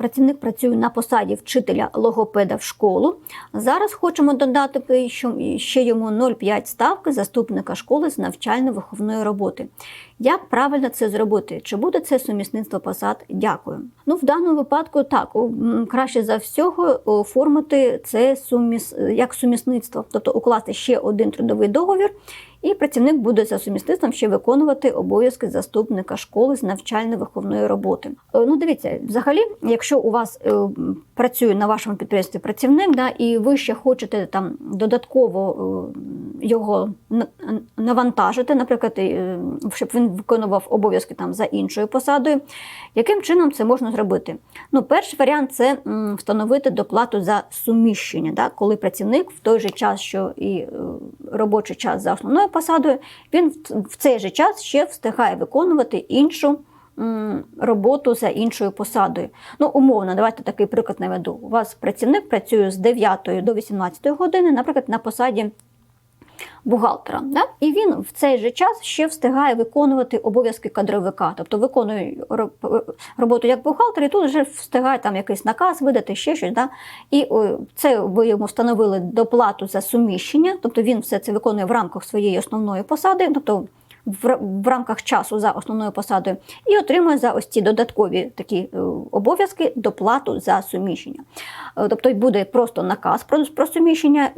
Працівник працює на посаді вчителя логопеда в школу. Зараз хочемо додати що ще йому 0,5 ставки заступника школи з навчально-виховної роботи. Як правильно це зробити? Чи буде це сумісництво посад? Дякую. Ну, в даному випадку так краще за всього оформити це суміс як сумісництво, тобто укласти ще один трудовий договір, і працівник буде за сумісництвом ще виконувати обов'язки заступника школи з навчально-виховної роботи. Е, Ну, дивіться, взагалі, якщо у вас е, працює на вашому підприємстві працівник, да, і ви ще хочете там додатково е, його навантажити, наприклад, щоб він виконував обов'язки там за іншою посадою, яким чином це можна зробити? Ну, перший варіант це встановити доплату за суміщення, да, коли працівник в той же час, що і робочий час за основною посадою, він в- цей же час ще встигає виконувати іншу роботу за іншою посадою. Ну, умовно, давайте такий приклад наведу. У вас працівник працює з 9 до 18 години, наприклад, на посаді бухгалтера. Да? І він в цей же час ще встигає виконувати обов'язки кадровика, тобто виконує роботу як бухгалтер, і тут вже встигає там якийсь наказ видати, ще щось. Да? І це ви йому встановили доплату за суміщення, тобто він все це виконує в рамках своєї основної посади, тобто в, рамках часу за основною посадою, і отримує за ось ці додаткові такі е, обов'язки доплату за суміщення. Е, Тобто буде просто наказ про, про суміщення.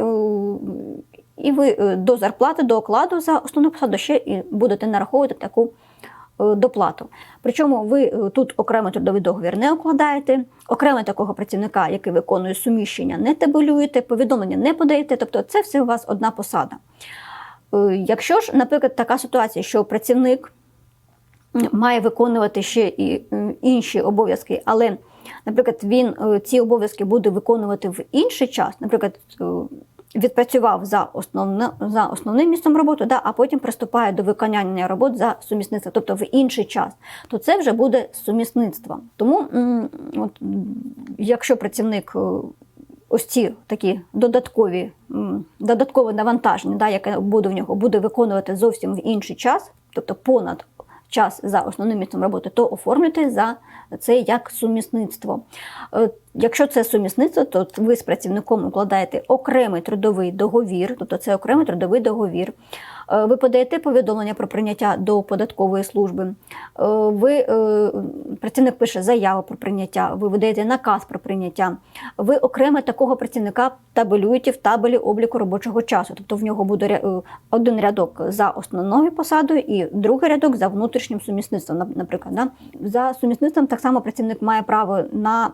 І ви е, до зарплати, до окладу за основну посаду ще і будете нараховувати таку е, доплату. Причому ви е, тут окремий трудовий договір не укладаєте, окремо такого працівника, який виконує суміщення, не табелюєте, повідомлення не подаєте, тобто це все у вас одна посада. Якщо ж, наприклад, така ситуація, що працівник має виконувати ще і інші обов'язки, але, наприклад, він ці обов'язки буде виконувати в інший час, наприклад, відпрацював за основне, за основним місцем роботи, да, а потім приступає до виконання робот за сумісництво, тобто в інший час, то це вже буде сумісництво. Тому, от, якщо працівник е, ось ці такі додаткові, додаткове навантаження, да, яке буде в нього, буде виконувати зовсім в інший час, тобто понад час за основним місцем роботи, то оформлюйте за це як сумісництво. Е, Якщо це сумісництво, то ви з працівником укладаєте окремий трудовий договір, тобто це окремий трудовий договір. Е, Ви подаєте повідомлення про прийняття до податкової служби. Е, Ви працівник пише заяву про прийняття, ви видаєте наказ про прийняття. Ви окремо такого працівника табелюєте в табелі обліку робочого часу. Тобто в нього буде е, один рядок за основною посадою і другий рядок за внутрішнім сумісництвом, наприклад. Да? За сумісництвом так само працівник має право на